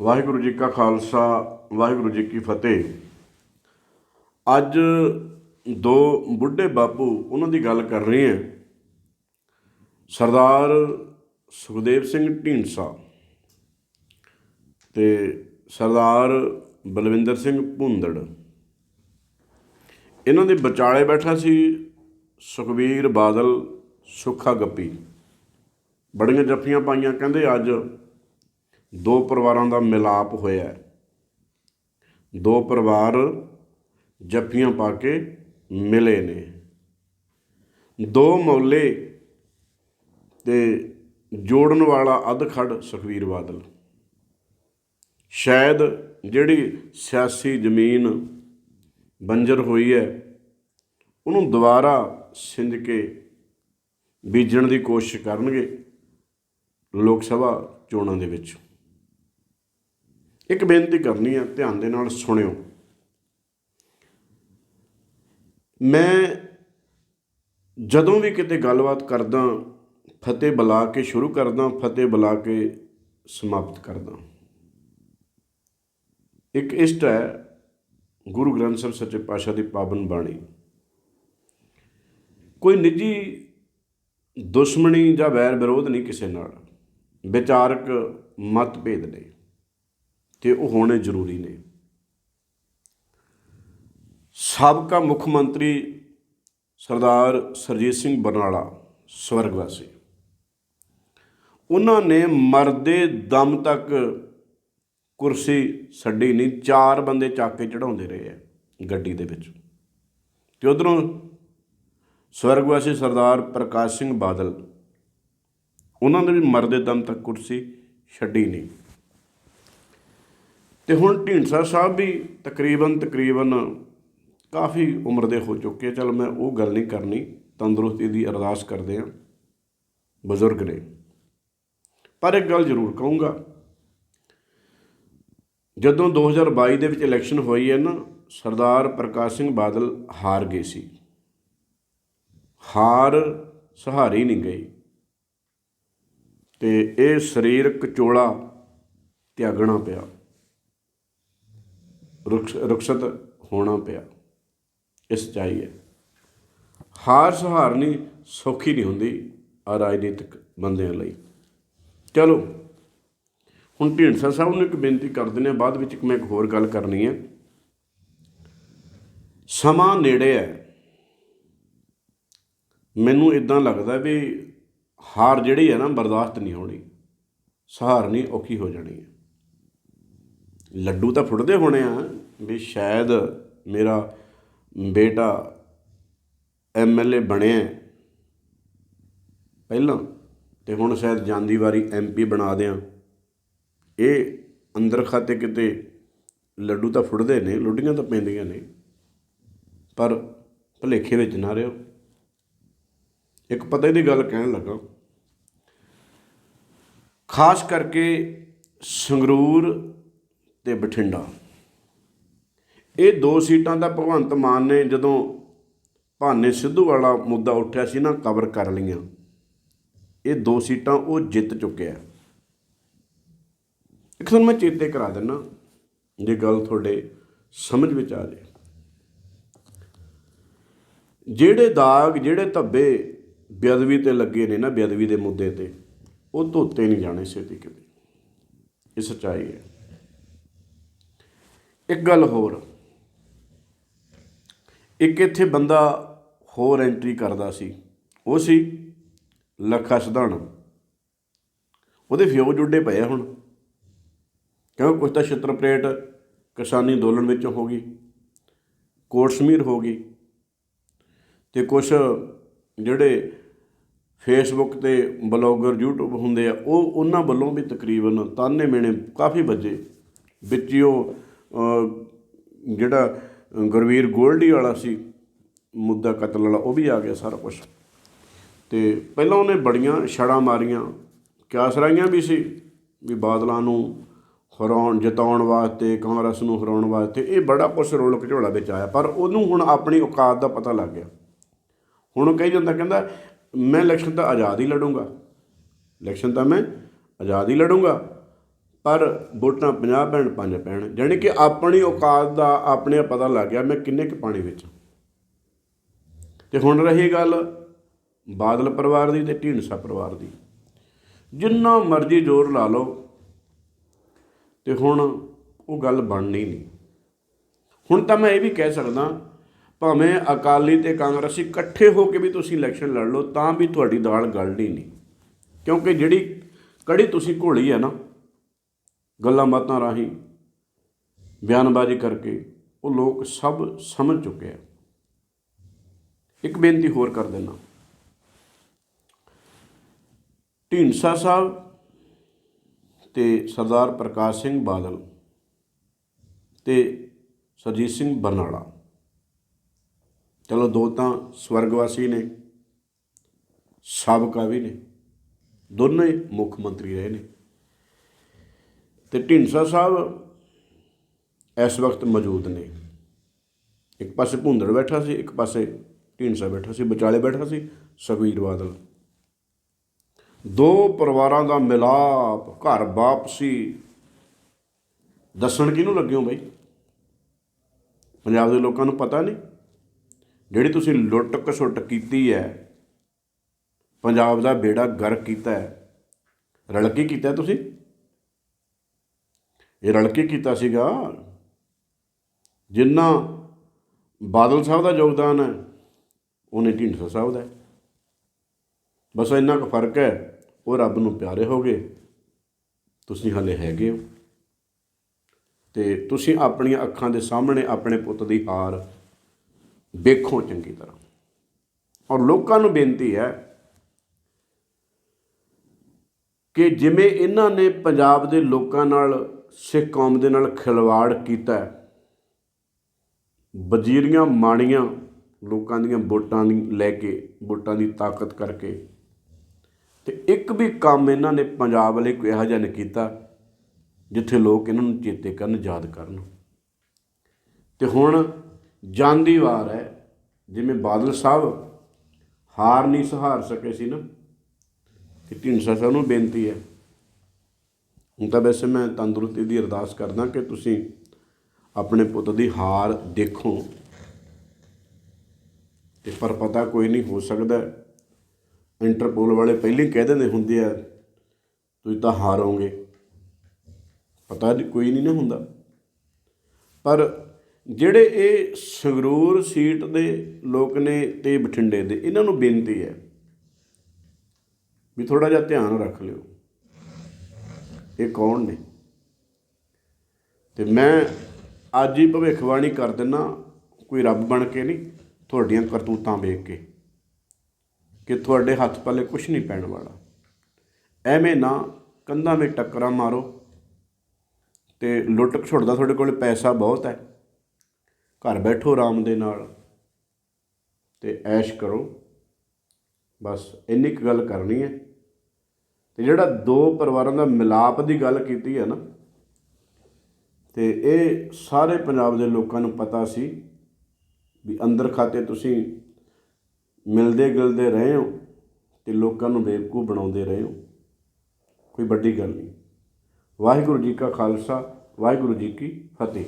ਵਾਹਿਗੁਰੂ ਜੀ ਕਾ ਖਾਲਸਾ, ਵਾਹਿਗੁਰੂ ਜੀ ਕੀ ਫਤਿਹ। ਅੱਜ ਦੋ ਬੁੱਢੇ ਬਾਪੂ ਉਹਨਾਂ ਦੀ ਗੱਲ ਕਰ ਰਹੇ ਹਾਂ। ਸਰਦਾਰ ਸੁਖਦੇਵ ਸਿੰਘ ਢੀਂਡਸਾ ਤੇ ਸਰਦਾਰ ਬਲਵਿੰਦਰ ਸਿੰਘ ਭੁੰਦੜ। ਇਹਨਾਂ ਦੇ ਵਿਚਾਲੇ ਬੈਠਾ ਸੀ ਸੁਖਬੀਰ ਬਾਦਲ ਸੁੱਖਾ ਗੱਪੀ ਬੜੀਆਂ ਜੱਫੀਆਂ ਪਾਈਆਂ, ਕਹਿੰਦੇ ਅੱਜ ਦੋ ਪਰਿਵਾਰਾਂ ਦਾ ਮਿਲਾਪ ਹੋਇਆ ਦੋ ਪਰਿਵਾਰ ਜੱਫੀਆਂ ਪਾ ਕੇ ਮਿਲੇ ਨੇ। ਦੋ ਮੌਲੇ ਤੇ ਜੋੜਨ ਵਾਲਾ ਅਧਖੜ ਸੁਖਵੀਰ ਬਾਦਲ। ਸ਼ਾਇਦ ਜਿਹੜੀ ਸਿਆਸੀ ਜ਼ਮੀਨ ਬੰਜਰ ਹੋਈ ਹੈ, ਉਹਨੂੰ ਦੁਬਾਰਾ ਸਿੰਜ ਕੇ ਬੀਜਣ ਦੀ ਕੋਸ਼ਿਸ਼ ਕਰਨਗੇ ਲੋਕ ਸਭਾ ਚੋਣਾਂ ਦੇ ਵਿੱਚ। ਇੱਕ ਬੇਨਤੀ ਕਰਨੀ ਹੈ ਧਿਆਨ ਦੇ ਨਾਲ ਸੁਣਿਓ। ਮੈਂ ਜਦੋਂ ਵੀ ਕਿਤੇ ਗੱਲਬਾਤ ਕਰਦਾ, ਫਤਿਹ ਬੁਲਾ ਕੇ ਸ਼ੁਰੂ ਕਰਦਾ, ਫਤਿਹ ਬੁਲਾ ਕੇ ਸਮਾਪਤ ਕਰਦਾ। ਇੱਕ ਇਸ਼ਟ ਹੈ, ਗੁਰੂ ਗ੍ਰੰਥ ਸਾਹਿਬ ਸੱਚੇ ਪਾਤਸ਼ਾਹ ਦੀ ਪਾਵਨ ਬਾਣੀ। ਕੋਈ ਨਿੱਜੀ ਦੁਸ਼ਮਣੀ ਜਾਂ ਵੈਰ ਵਿਰੋਧ ਨਹੀਂ ਕਿਸੇ ਨਾਲ। ਵਿਚਾਰਕ ਮਤਭੇਦ ਨੇ। ਤੇ ਉਹ ਹੋਣੇ ਜ਼ਰੂਰੀ ਨੇ। ਸਾਬਕਾ ਮੁੱਖ ਮੰਤਰੀ ਸਰਦਾਰ ਸਰਜੀਤ ਸਿੰਘ ਬਰਨਾਲਾ ਸਵਰਗਵਾਸੀ ਉਹਨਾਂ ਨੇ ਮਰਦੇ ਦਮ ਤੱਕ ਕੁਰਸੀ ਛੱਡੀ ਨਹੀਂ, ਚਾਰ ਬੰਦੇ ਚੱਕ ਕੇ ਚੜਾਉਂਦੇ ਰਹੇ ਆ ਗੱਡੀ ਦੇ ਵਿੱਚ। ਤੇ ਉਧਰੋਂ ਸਵਰਗਵਾਸੀ ਸਰਦਾਰ ਪ੍ਰਕਾਸ਼ ਸਿੰਘ ਬਾਦਲ, ਉਹਨਾਂ ਨੇ ਵੀ ਮਰਦੇ ਦਮ ਤੱਕ ਕੁਰਸੀ ਛੱਡੀ ਨਹੀਂ। ਤੇ ਹੁਣ ਢੀਂਡਸਾ ਸਾਹਿਬ ਵੀ ਤਕਰੀਬਨ ਤਕਰੀਬਨ ਕਾਫੀ ਉਮਰ ਦੇ ਹੋ ਚੁੱਕੇ ਆ। ਚਲ ਮੈਂ ਉਹ ਗੱਲ ਨਹੀਂ ਕਰਨੀ, ਤੰਦਰੁਸਤੀ ਦੀ ਅਰਦਾਸ ਕਰਦੇ ਆ, ਬਜ਼ੁਰਗ ਨੇ। ਪਰ ਇੱਕ ਗੱਲ ਜ਼ਰੂਰ ਕਹੂੰਗਾ, ਜਦੋਂ 2022 ਦੇ ਵਿੱਚ ਇਲੈਕਸ਼ਨ ਹੋਈ ਹੈ ਨਾ, ਸਰਦਾਰ ਪ੍ਰਕਾਸ਼ ਸਿੰਘ ਬਾਦਲ ਹਾਰ ਗਏ ਸੀ। ਹਾਰ ਸਹਾਰੀ ਨਹੀਂ ਗਈ। ਤੇ ਇਹ ਸਰੀਰਕ ਚੋਲਾ ਤਿਆਗਣਾ ਪਿਆ। ਰੁਖਸਤ ਹੋਣਾ ਪਿਆ। ਇਸ ਸੱਚਾਈ ਹੈ। ਹਾਰ ਸਹਾਰਨੀ ਸੌਖੀ ਨਹੀਂ ਹੁੰਦੀ ਆ ਰਾਜਨੀਤਿਕ ਬੰਦਿਆਂ ਲਈ। ਚਲੋ, ਹੁਣ ਢੀਂਡਸਾ ਸਾਹਿਬ ਨੂੰ ਇੱਕ ਬੇਨਤੀ ਕਰ ਦਿੰਦੇ ਹਾਂ, ਬਾਅਦ ਵਿੱਚ ਇੱਕ ਮੈਂ ਇੱਕ ਹੋਰ ਗੱਲ ਕਰਨੀ ਹੈ। ਸਮਾਂ ਨੇੜੇ ਹੈ। ਮੈਨੂੰ ਇਦਾਂ ਲੱਗਦਾ ਵੀ ਹਾਰ ਜਿਹੜੀ ਹੈ ਨਾ, ਬਰਦਾਸ਼ਤ ਨਹੀਂ ਹੋਣੀ। ਸਹਾਰਨੀ ਔਖੀ ਹੋ ਜਾਣੀ ਹੈ। ਲੱਡੂ ਤਾਂ ਫੁੱਟਦੇ ਹੋਣੇ ਆ, ਵੀ ਸ਼ਾਇਦ ਮੇਰਾ ਬੇਟਾ ਐਮਐਲਏ ਬਣਿਆ ਪਹਿਲਾਂ ਤੇ ਹੁਣ ਸ਼ਾਇਦ ਜਾਂਦੀ ਵਾਰੀ ਐਮਪੀ ਬਣਾ ਦਿਆਂ। ਇਹ ਅੰਦਰ ਖਾਤੇ ਕਿਤੇ ਲੱਡੂ ਤਾਂ ਫੁੱਟਦੇ ਨੇ, ਲੁੱਡੀਆਂ ਤਾਂ ਪੈਂਦੀਆਂ ਨੇ, ਪਰ ਭਲੇਖੇ ਵਿੱਚ ਨਾ ਰਿਓ ਇੱਕ ਪਤਾ ਦੀ ਗੱਲ ਕਹਿਣ ਲੱਗਾ। ਖਾਸ ਕਰਕੇ ਸੰਗਰੂਰ ਤੇ ਬਠਿੰਡਾ। ਇਹ ਦੋ ਸੀਟਾਂ ਦਾ ਭਗਵੰਤ ਮਾਨ ਨੇ ਜਦੋਂ ਭਾਨੇ ਸਿੱਧੂ ਵਾਲਾ ਮੁੱਦਾ ਉੱਠਿਆ ਸੀ ਨਾ ਕਵਰ ਕਰ ਲਈਆਂ। ਇਹ ਦੋ ਸੀਟਾਂ ਉਹ ਜਿੱਤ ਚੁੱਕਿਆ ਇੱਕ ਤੁਹਾਨੂੰ ਮੈਂ ਚੇਤੇ ਕਰਾ ਦਿੰਨਾ, ਜੇ ਗੱਲ ਤੁਹਾਡੇ ਸਮਝ ਵਿੱਚ ਆ ਜਾਏ ਜਿਹੜੇ ਦਾਗ, ਜਿਹੜੇ ਧੱਬੇ ਬੇਅਦਬੀ ਤੇ ਲੱਗੇ ਨੇ ਨਾ, ਬੇਅਦਬੀ ਦੇ ਮੁੱਦੇ ਤੇ, ਉਹ ਧੋਤੇ ਨਹੀਂ ਜਾਣੇ ਛੇਤੀ ਕਿਤੇ ਇਹ ਸੱਚਾਈ ਹੈ। ਇੱਕ ਗੱਲ ਹੋਰ। ਇੱਕ ਇੱਥੇ ਬੰਦਾ ਹੋਰ ਐਂਟਰੀ ਕਰਦਾ ਸੀ। ਉਹ ਸੀ ਲੱਖਾ ਸਧਾਣਾ। ਉਹਦੇ ਫਿਓ ਉੱਡੇ ਪਏ ਹੁਣ। ਕਿਉਂਕਿ ਕੁਛ ਤਾਂ ਛਿੱਤਰ ਪਲੇਟ ਕਿਸਾਨੀ ਅੰਦੋਲਨ ਵਿੱਚੋਂ ਹੋ ਗਈ। ਕੋਟ ਸਮੀਰ ਹੋ ਗਈ। ਤੇ ਕੁਛ ਜਿਹੜੇ ਫੇਸਬੁੱਕ ਤੇ ਬਲੌਗਰ YouTube ਹੁੰਦੇ ਆ, ਉਹ ਉਹਨਾਂ ਵੱਲੋਂ ਵੀ ਤਕਰੀਬਨ ਤਾਨੇ ਮੇਣੇ ਕਾਫੀ ਵੱਜੇ। ਵਿੱਚ ਹੀ ਉਹ ਜਿਹੜਾ ਗੁਰਵੀਰ ਗੋਲਡੀ ਵਾਲਾ ਸੀ, ਮੁੱਦਾ ਕਤਲ ਵਾਲਾ, ਉਹ ਵੀ ਆ ਗਿਆ ਸਾਰਾ ਕੁਝ ਤੇ ਪਹਿਲਾਂ ਉਹਨੇ ਬੜੀਆਂ ਛੜਾਂ ਮਾਰੀਆਂ। ਕਿਆਸਰਾਈਆਂ ਵੀ ਸੀ, ਵੀ ਬਾਦਲਾਂ ਨੂੰ ਹਰਾਉਣ, ਜਿਤਾਉਣ ਵਾਸਤੇ, ਕਾਂਗਰਸ ਨੂੰ ਹਰਾਉਣ ਵਾਸਤੇ, ਇਹ ਬੜਾ ਕੁਛ ਰੋਲ ਘਚੋਲਾ ਵਿੱਚ ਆਇਆ। ਪਰ ਉਹਨੂੰ ਹੁਣ ਆਪਣੀ ਔਕਾਤ ਦਾ ਪਤਾ ਲੱਗ ਗਿਆ। ਹੁਣ ਉਹ ਕਹੀ ਜਾਂਦਾ, ਕਹਿੰਦਾ, ਮੈਂ ਇਲੈਕਸ਼ਨ ਤਾਂ ਆਜ਼ਾਦ ਹੀ ਲੜੂੰਗਾ। ਇਲੈਕਸ਼ਨ ਤਾਂ ਮੈਂ ਆਜ਼ਾਦ ਹੀ ਲੜੂੰਗਾ। ਪਰ ਵੋਟਾਂ 50 ਪੈਣ ਪੰਜ ਪੈਣ ਜਾਣੀ ਕਿ ਆਪਣੀ ਔਕਾਤ ਦਾ ਆਪਣੇ ਪਤਾ ਲੱਗ ਗਿਆ ਮੈਂ ਕਿੰਨੇ ਕੁ ਪਾਣੀ ਵਿੱਚ ਹਾਂ। ਤੇ ਹੁਣ ਰਹੀ ਗੱਲ ਬਾਦਲ ਪਰਿਵਾਰ ਦੀ ਤੇ ਢੀਂਡਸਾ ਪਰਿਵਾਰ ਦੀ। ਜਿੰਨਾ ਮਰਜ਼ੀ ਜ਼ੋਰ ਲਾ ਲਓ, ਤੇ ਹੁਣ ਉਹ ਗੱਲ ਬਣਨੀ ਨਹੀਂ। ਹੁਣ ਤਾਂ ਮੈਂ ਇਹ ਵੀ ਕਹਿ ਸਕਦਾ, ਭਾਵੇਂ ਅਕਾਲੀ ਤੇ ਕਾਂਗਰਸੀ ਇਕੱਠੇ ਹੋ ਕੇ ਵੀ ਤੁਸੀਂ ਇਲੈਕਸ਼ਨ ਲੜ ਲਓ, ਤਾਂ ਵੀ ਤੁਹਾਡੀ ਦਾਲ ਗਲਣੀ ਨਹੀਂ। ਕਿਉਂਕਿ ਜਿਹੜੀ ਕੜੀ ਤੁਸੀਂ ਘੋਲੀ ਹੈ ਨਾ ਗੱਲਾਂ ਬਾਤਾਂ ਰਾਹੀਂ ਬਿਆਨਬਾਜ਼ੀ ਕਰਕੇ ਉਹ ਲੋਕ ਸਭ ਸਮਝ ਚੁੱਕੇ ਆ। ਇੱਕ ਬੇਨਤੀ ਹੋਰ ਕਰ ਦੇਣਾ ਢੀਂਡਸਾ ਸਾਹਿਬ ਤੇ ਸਰਦਾਰ ਪ੍ਰਕਾਸ਼ ਸਿੰਘ ਬਾਦਲ ਤੇ ਸਰਜੀਤ ਸਿੰਘ ਬਰਨਾਲਾ। ਚਲੋ ਦੋ ਤਾਂ ਸਵਰਗਵਾਸੀ ਨੇ, ਸਾਬਕਾ ਵੀ ਨੇ, ਦੋਨੇ ਮੁੱਖ ਮੰਤਰੀ ਰਹੇ ਨੇ। ਤੇ ਢੀਂਡਸਾ ਸਾਹਿਬ ਇਸ ਵਕਤ ਮੌਜੂਦ ਨੇ। ਇੱਕ ਪਾਸੇ ਭੁੰਦੜ ਬੈਠਾ ਸੀ, ਇੱਕ ਪਾਸੇ ਢੀਂਡਸਾ ਬੈਠਾ ਸੀ, ਵਿਚਾਲੇ ਬੈਠਾ ਸੀ ਸੁਖਬੀਰ ਬਾਦਲ। ਦੋ ਪਰਿਵਾਰਾਂ ਦਾ ਮਿਲਾਪ, ਘਰ ਵਾਪਸੀ। ਦੱਸਣ ਕਿਹਨੂੰ ਲੱਗਿਓ ਬਈ? ਪੰਜਾਬ ਦੇ ਲੋਕਾਂ ਨੂੰ ਪਤਾ ਨਹੀਂ। ਜਿਹੜੀ ਤੁਸੀਂ ਲੁੱਟ ਕਸੁੱਟ ਕੀਤੀ ਹੈ, ਪੰਜਾਬ ਦਾ ਬੇੜਾ ਗਰ ਕੀਤਾ ਹੈ। ਰਲ ਕੇ ਕੀਤਾ ਤੁਸੀਂ? ਇਹ ਰਲ ਕੇ ਕੀਤਾ ਸੀਗਾ। ਜਿੰਨਾ ਬਾਦਲ ਸਾਹਿਬ ਦਾ ਯੋਗਦਾਨ ਹੈ, ਉਹਨੇ ਢੀਂਡਸਾ ਸਾਹਿਬ ਦਾ ਬਸ ਇੰਨਾ ਕੁ ਫ਼ਰਕ ਹੈ, ਉਹ ਰੱਬ ਨੂੰ ਪਿਆਰੇ ਹੋ ਗਏ। ਤੁਸੀਂ ਹਾਲੇ ਹੈਗੇ ਹੋ। ਤੇ ਤੁਸੀਂ ਆਪਣੀਆਂ ਅੱਖਾਂ ਦੇ ਸਾਹਮਣੇ ਆਪਣੇ ਪੁੱਤ ਦੀ ਹਾਰ ਵੇਖੋ ਚੰਗੀ ਤਰ੍ਹਾਂ। ਔਰ ਲੋਕਾਂ ਨੂੰ ਬੇਨਤੀ ਹੈ ਕਿ ਜਿਵੇਂ ਇਹਨਾਂ ਨੇ ਪੰਜਾਬ ਦੇ ਲੋਕਾਂ ਨਾਲ ਸਿੱਖ ਕੌਮ ਦੇ ਨਾਲ ਖਿਲਵਾੜ ਕੀਤਾ ਹੈ। ਵਜ਼ੀਰੀਆਂ ਮਾਣੀਆਂ ਲੋਕਾਂ ਦੀਆਂ ਵੋਟਾਂ ਦੀ ਲੈ ਕੇ, ਵੋਟਾਂ ਦੀ ਤਾਕਤ ਕਰਕੇ। ਤੇ ਇੱਕ ਵੀ ਕੰਮ ਇਹਨਾਂ ਨੇ ਪੰਜਾਬ ਵਾਲੇ ਕੋਈ ਇਹੋ ਜਿਹਾ ਨਹੀਂ ਕੀਤਾ ਜਿੱਥੇ ਲੋਕ ਇਹਨਾਂ ਨੂੰ ਚੇਤੇ ਕਰਨ, ਯਾਦ ਕਰਨ। ਤੇ ਹੁਣ ਜਾਂਦੀ ਵਾਰ ਹੈ, ਜਿਵੇਂ ਬਾਦਲ ਸਾਹਿਬ ਹਾਰ ਨਹੀਂ ਸਹਾਰ ਸਕੇ ਸੀ ਨਾ, ਕਿ ਢੀਂਡਸਾ ਸਾਹਿਬ ਨੂੰ ਬੇਨਤੀ ਹੈ। ਹੁਣ ਤਾਂ ਵੈਸੇ ਮੈਂ ਤੰਦਰੁਸਤੀ ਦੀ ਅਰਦਾਸ ਕਰਦਾ ਕਿ ਤੁਸੀਂ ਆਪਣੇ ਪੁੱਤ ਦੀ ਹਾਰ ਦੇਖੋ ਤੇ ਪਰ ਪਤਾ ਕੋਈ ਨਹੀਂ ਹੋ ਸਕਦਾ। ਇੰਟਰਪੋਲ ਵਾਲੇ ਪਹਿਲਾਂ ਹੀ ਕਹਿ ਦਿੰਦੇ ਹੁੰਦੇ ਆ, ਤੁਸੀਂ ਤਾਂ ਹਾਰੋਗੇ। ਪਤਾ ਕੋਈ ਨਹੀਂ ਨਾ ਹੁੰਦਾ। ਪਰ ਜਿਹੜੇ ਇਹ ਸੰਗਰੂਰ ਸੀਟ ਦੇ ਲੋਕ ਨੇ ਤੇ ਬਠਿੰਡੇ ਦੇ, ਇਹਨਾਂ ਨੂੰ ਬੇਨਤੀ ਹੈ ਵੀ ਥੋੜਾ ਜਿਹਾ ਧਿਆਨ ਰੱਖ ਲਿਓ। ਇਹ ਕੌਣ ਨੇ? ਤੇ ਮੈਂ ਅੱਜ ਹੀ ਭਵਿੱਖਬਾਣੀ ਕਰ ਦਿੰਨਾ, ਕੋਈ ਰੱਬ ਬਣ ਕੇ ਨਹੀਂ, ਤੁਹਾਡੀਆਂ ਕਰਤੂਤਾਂ ਵੇਖ ਕੇ, ਕਿ ਤੁਹਾਡੇ ਹੱਥ ਪੱਲੇ ਕੁਝ ਨਹੀਂ ਪੈਣ ਵਾਲਾ। ਐਵੇਂ ਨਾ ਕੰਧਾਂ ਵਿੱਚ ਟੱਕਰਾਂ ਮਾਰੋ ਤੇ ਲੁੱਟ ਖਸੁੱਟ ਤੁਹਾਡੇ ਕੋਲ ਪੈਸਾ ਬਹੁਤ ਹੈ। ਘਰ ਬੈਠੋ ਆਰਾਮ ਦੇ ਨਾਲ ਤੇ ਐਸ਼ ਕਰੋ। ਬਸ, ਇੰਨੀ ਕੁ ਗੱਲ ਕਰਨੀ ਹੈ। ਤੇ ਜਿਹੜਾ ਦੋ ਪਰਿਵਾਰਾਂ ਦਾ ਮਿਲਾਪ ਦੀ ਗੱਲ ਕੀਤੀ ਹੈ ਨਾ, ਤੇ ਇਹ ਸਾਰੇ ਪੰਜਾਬ ਦੇ ਲੋਕਾਂ ਨੂੰ ਪਤਾ ਸੀ ਵੀ ਅੰਦਰ ਖਾਤੇ ਤੁਸੀਂ ਮਿਲਦੇ ਗਿਲਦੇ ਰਹੇ ਹੋ ਤੇ ਲੋਕਾਂ ਨੂੰ ਬੇਵਕੂਫ ਬਣਾਉਂਦੇ ਰਹੇ ਹੋ। ਕੋਈ ਵੱਡੀ ਗੱਲ ਨਹੀਂ। ਵਾਹਿਗੁਰੂ ਜੀ ਕਾ ਖਾਲਸਾ, ਵਾਹਿਗੁਰੂ ਜੀ ਕੀ ਫਤਿਹ।